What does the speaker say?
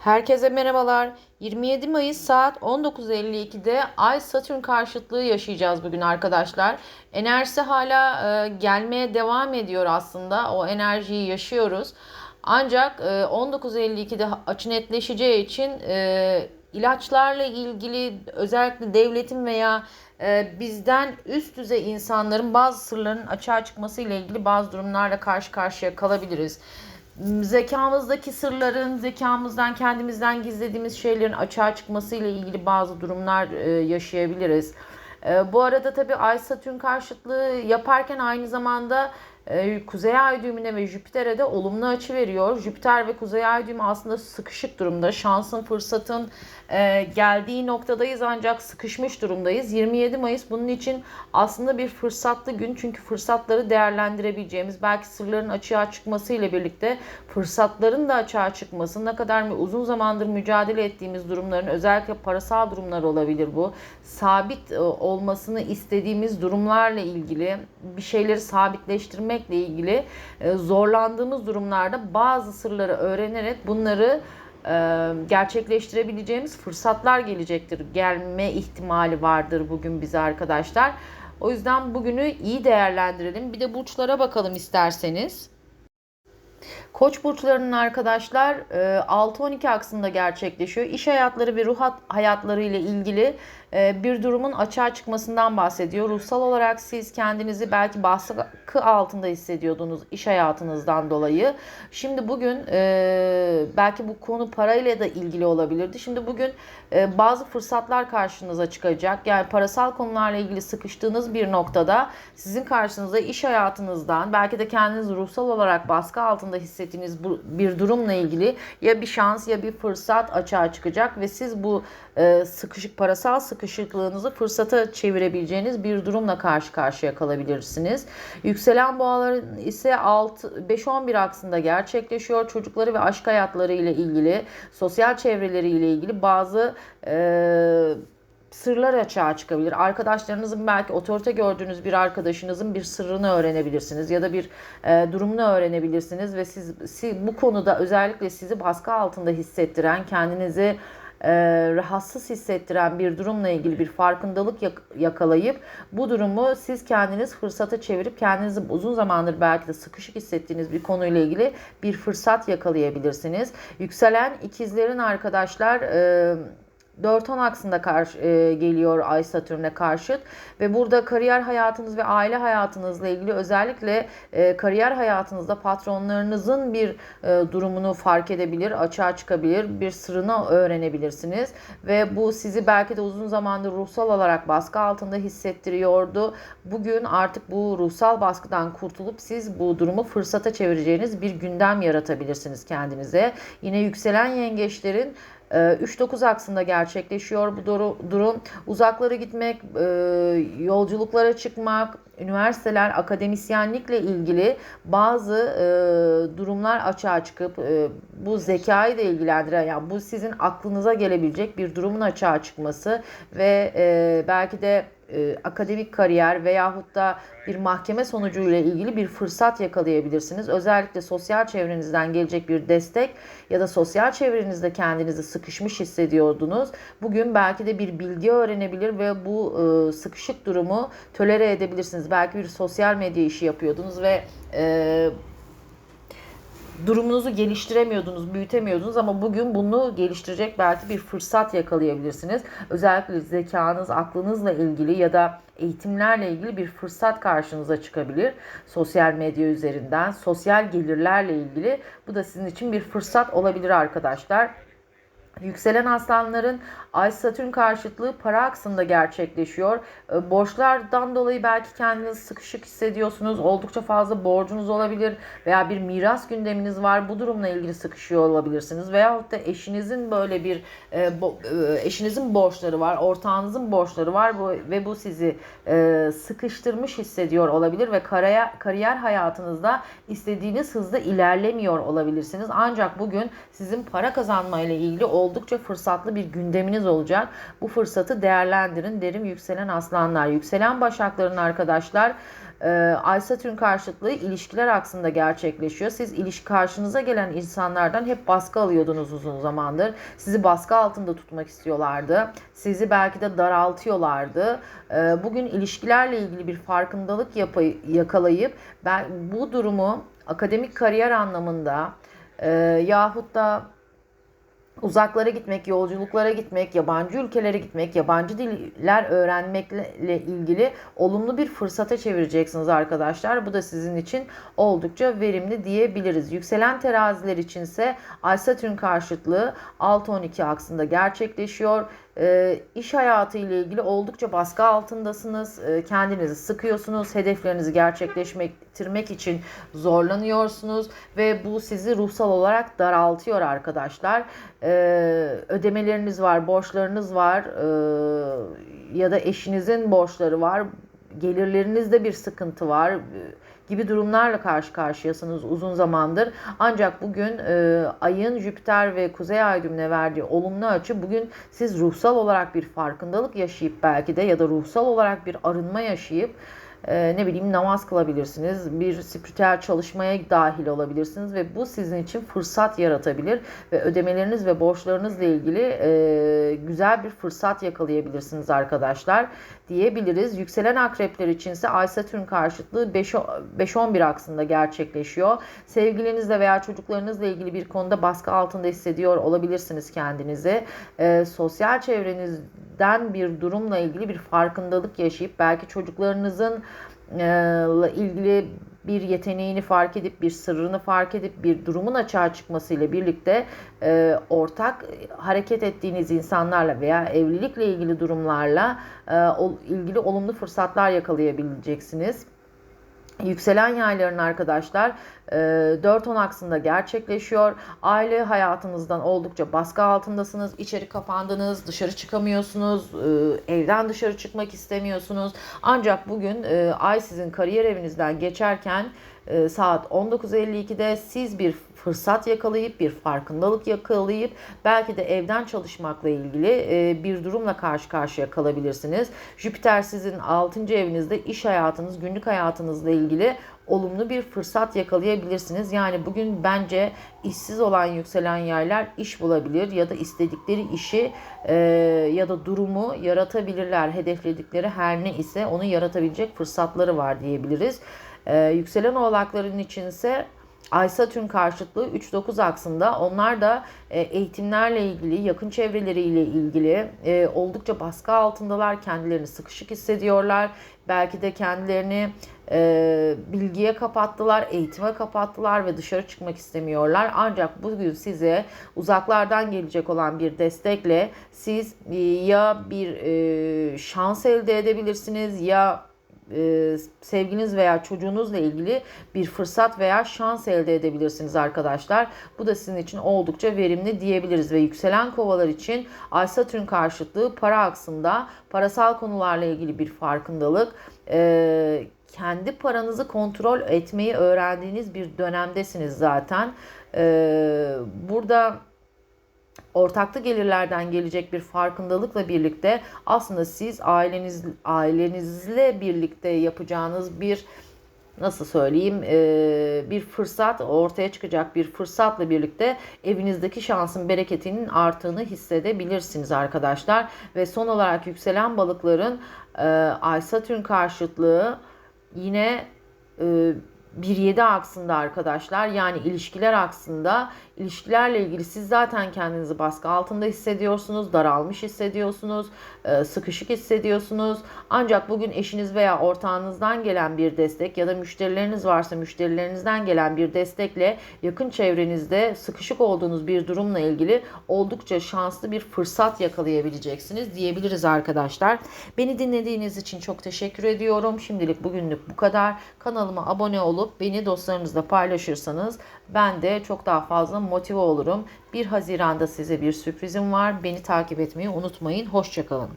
Herkese merhabalar. 27 Mayıs saat 19.52'de Ay Satürn karşıtlığı yaşayacağız bugün arkadaşlar. Enerjisi hala e, gelmeye devam ediyor aslında. O enerjiyi yaşıyoruz. Ancak e, 19.52'de açı netleşeceği için e, ilaçlarla ilgili özellikle devletin veya e, bizden üst düzey insanların bazı sırların açığa çıkması ile ilgili bazı durumlarla karşı karşıya kalabiliriz zekamızdaki sırların, zekamızdan kendimizden gizlediğimiz şeylerin açığa çıkması ile ilgili bazı durumlar e, yaşayabiliriz. E, bu arada tabii Ay Satürn karşıtlığı yaparken aynı zamanda Kuzey Ay düğümüne ve Jüpiter'e de olumlu açı veriyor. Jüpiter ve Kuzey Ay düğümü aslında sıkışık durumda. Şansın, fırsatın e, geldiği noktadayız ancak sıkışmış durumdayız. 27 Mayıs bunun için aslında bir fırsatlı gün. Çünkü fırsatları değerlendirebileceğimiz, belki sırların açığa çıkması ile birlikte fırsatların da açığa çıkması, ne kadar mı uzun zamandır mücadele ettiğimiz durumların özellikle parasal durumlar olabilir bu. Sabit e, olmasını istediğimiz durumlarla ilgili bir şeyleri sabitleştirmekle ilgili e, zorlandığımız durumlarda bazı sırları öğrenerek bunları e, gerçekleştirebileceğimiz fırsatlar gelecektir. Gelme ihtimali vardır bugün bize arkadaşlar. O yüzden bugünü iyi değerlendirelim. Bir de burçlara bakalım isterseniz. Koç burçlarının arkadaşlar 6-12 e, aksında gerçekleşiyor. İş hayatları ve ruh hayatları ile ilgili e, bir durumun açığa çıkmasından bahsediyor. Ruhsal olarak siz kendinizi belki baskı altında hissediyordunuz iş hayatınızdan dolayı. Şimdi bugün e, belki bu konu parayla da ilgili olabilirdi. Şimdi bugün bazı fırsatlar karşınıza çıkacak. Yani parasal konularla ilgili sıkıştığınız bir noktada sizin karşınıza iş hayatınızdan belki de kendiniz ruhsal olarak baskı altında hissettiğiniz hissettiğiniz bu, bir durumla ilgili ya bir şans ya bir fırsat açığa çıkacak ve siz bu e, sıkışık parasal sıkışıklığınızı fırsata çevirebileceğiniz bir durumla karşı karşıya kalabilirsiniz. Yükselen boğaların ise 5-11 aksında gerçekleşiyor. Çocukları ve aşk hayatları ile ilgili, sosyal çevreleri ile ilgili bazı e, sırlar açığa çıkabilir. Arkadaşlarınızın belki otorite gördüğünüz bir arkadaşınızın bir sırrını öğrenebilirsiniz ya da bir e, durumunu öğrenebilirsiniz ve siz, siz bu konuda özellikle sizi baskı altında hissettiren, kendinizi e, rahatsız hissettiren bir durumla ilgili bir farkındalık yak- yakalayıp bu durumu siz kendiniz fırsata çevirip kendinizi uzun zamandır belki de sıkışık hissettiğiniz bir konuyla ilgili bir fırsat yakalayabilirsiniz. Yükselen ikizlerin arkadaşlar e, 4-10 aksında karşı, e, geliyor Ay Satürn'e karşıt ve burada kariyer hayatınız ve aile hayatınızla ilgili özellikle e, kariyer hayatınızda patronlarınızın bir e, durumunu fark edebilir, açığa çıkabilir, bir sırrını öğrenebilirsiniz ve bu sizi belki de uzun zamandır ruhsal olarak baskı altında hissettiriyordu. Bugün artık bu ruhsal baskıdan kurtulup siz bu durumu fırsata çevireceğiniz bir gündem yaratabilirsiniz kendinize. Yine yükselen yengeçlerin 3-9 ee, aksında gerçekleşiyor bu durum. Uzaklara gitmek, e, yolculuklara çıkmak, üniversiteler, akademisyenlikle ilgili bazı e, durumlar açığa çıkıp e, bu zekayı da ilgilendiren, yani bu sizin aklınıza gelebilecek bir durumun açığa çıkması ve belki de e, akademik kariyer veyahut da bir mahkeme sonucuyla ilgili bir fırsat yakalayabilirsiniz. Özellikle sosyal çevrenizden gelecek bir destek ya da sosyal çevrenizde kendinizi sıkışmış hissediyordunuz. Bugün belki de bir bilgi öğrenebilir ve bu e, sıkışık durumu tolere edebilirsiniz. Belki bir sosyal medya işi yapıyordunuz ve e, durumunuzu geliştiremiyordunuz, büyütemiyordunuz ama bugün bunu geliştirecek belki bir fırsat yakalayabilirsiniz. Özellikle zekanız, aklınızla ilgili ya da eğitimlerle ilgili bir fırsat karşınıza çıkabilir. Sosyal medya üzerinden, sosyal gelirlerle ilgili bu da sizin için bir fırsat olabilir arkadaşlar. Yükselen aslanların Ay Satürn karşıtlığı para aksında gerçekleşiyor. Ee, borçlardan dolayı belki kendinizi sıkışık hissediyorsunuz. Oldukça fazla borcunuz olabilir veya bir miras gündeminiz var. Bu durumla ilgili sıkışıyor olabilirsiniz. Veyahut da eşinizin böyle bir e, e, eşinizin borçları var, ortağınızın borçları var ve bu sizi e, sıkıştırmış hissediyor olabilir ve kariyer, kariyer hayatınızda istediğiniz hızda ilerlemiyor olabilirsiniz. Ancak bugün sizin para kazanmayla ilgili oldukça fırsatlı bir gündeminiz olacak. Bu fırsatı değerlendirin derim yükselen aslanlar. Yükselen başakların arkadaşlar e, Ay Satürn karşıtlığı ilişkiler aksında gerçekleşiyor. Siz ilişki karşınıza gelen insanlardan hep baskı alıyordunuz uzun zamandır. Sizi baskı altında tutmak istiyorlardı. Sizi belki de daraltıyorlardı. E, bugün ilişkilerle ilgili bir farkındalık yapay, yakalayıp ben bu durumu akademik kariyer anlamında e, yahut da uzaklara gitmek, yolculuklara gitmek, yabancı ülkelere gitmek, yabancı diller öğrenmekle ilgili olumlu bir fırsata çevireceksiniz arkadaşlar. Bu da sizin için oldukça verimli diyebiliriz. Yükselen teraziler içinse Ay Satürn karşıtlığı 6-12 aksında gerçekleşiyor. E, iş hayatı ile ilgili oldukça baskı altındasınız. E, kendinizi sıkıyorsunuz. Hedeflerinizi gerçekleştirmek için zorlanıyorsunuz ve bu sizi ruhsal olarak daraltıyor arkadaşlar. E, ödemeleriniz var, borçlarınız var e, ya da eşinizin borçları var. Gelirlerinizde bir sıkıntı var gibi durumlarla karşı karşıyasınız uzun zamandır. Ancak bugün e, ayın Jüpiter ve Kuzey Ay düğümüne verdiği olumlu açı bugün siz ruhsal olarak bir farkındalık yaşayıp belki de ya da ruhsal olarak bir arınma yaşayıp e, ne bileyim namaz kılabilirsiniz. Bir spiritüel çalışmaya dahil olabilirsiniz ve bu sizin için fırsat yaratabilir ve ödemeleriniz ve borçlarınızla ilgili e, güzel bir fırsat yakalayabilirsiniz arkadaşlar diyebiliriz. Yükselen akrepler içinse Ay Satürn karşıtlığı 5-11 aksında gerçekleşiyor. Sevgilinizle veya çocuklarınızla ilgili bir konuda baskı altında hissediyor olabilirsiniz kendinizi. E, sosyal çevrenizden bir durumla ilgili bir farkındalık yaşayıp belki çocuklarınızın ile ilgili bir yeteneğini fark edip bir sırrını fark edip bir durumun açığa çıkmasıyla birlikte e, ortak hareket ettiğiniz insanlarla veya evlilikle ilgili durumlarla e, o, ilgili olumlu fırsatlar yakalayabileceksiniz. Yükselen yayların arkadaşlar 4-10 e, aksında gerçekleşiyor. Aile hayatınızdan oldukça baskı altındasınız. İçeri kapandınız, dışarı çıkamıyorsunuz, e, evden dışarı çıkmak istemiyorsunuz. Ancak bugün e, ay sizin kariyer evinizden geçerken saat 19.52'de siz bir fırsat yakalayıp bir farkındalık yakalayıp belki de evden çalışmakla ilgili e, bir durumla karşı karşıya kalabilirsiniz. Jüpiter sizin 6. evinizde iş hayatınız, günlük hayatınızla ilgili olumlu bir fırsat yakalayabilirsiniz. Yani bugün bence işsiz olan yükselen yerler iş bulabilir ya da istedikleri işi e, ya da durumu yaratabilirler. Hedefledikleri her ne ise onu yaratabilecek fırsatları var diyebiliriz. E, yükselen oğlakların içinse Ay Satürn karşıtlığı 3-9 aksında onlar da e, eğitimlerle ilgili, yakın çevreleriyle ilgili e, oldukça baskı altındalar. Kendilerini sıkışık hissediyorlar. Belki de kendilerini e, bilgiye kapattılar, eğitime kapattılar ve dışarı çıkmak istemiyorlar. Ancak bugün size uzaklardan gelecek olan bir destekle siz ya bir şans elde edebilirsiniz ya e, sevginiz veya çocuğunuzla ilgili bir fırsat veya şans elde edebilirsiniz arkadaşlar. Bu da sizin için oldukça verimli diyebiliriz ve yükselen kovalar için Ay Satürn karşıtlığı para aksında parasal konularla ilgili bir farkındalık, e, kendi paranızı kontrol etmeyi öğrendiğiniz bir dönemdesiniz zaten. E, burada ortaklı gelirlerden gelecek bir farkındalıkla birlikte aslında siz aileniz ailenizle birlikte yapacağınız bir nasıl söyleyeyim bir fırsat ortaya çıkacak bir fırsatla birlikte evinizdeki şansın bereketinin arttığını hissedebilirsiniz arkadaşlar. Ve son olarak yükselen balıkların Ay Satürn karşıtlığı yine 1-7 aksında arkadaşlar. Yani ilişkiler aksında ilişkilerle ilgili siz zaten kendinizi baskı altında hissediyorsunuz, daralmış hissediyorsunuz, e, sıkışık hissediyorsunuz. Ancak bugün eşiniz veya ortağınızdan gelen bir destek ya da müşterileriniz varsa müşterilerinizden gelen bir destekle yakın çevrenizde sıkışık olduğunuz bir durumla ilgili oldukça şanslı bir fırsat yakalayabileceksiniz diyebiliriz arkadaşlar. Beni dinlediğiniz için çok teşekkür ediyorum. Şimdilik bugünlük bu kadar. Kanalıma abone olup beni dostlarınızla paylaşırsanız ben de çok daha fazla motive olurum. 1 Haziran'da size bir sürprizim var. Beni takip etmeyi unutmayın. Hoşçakalın.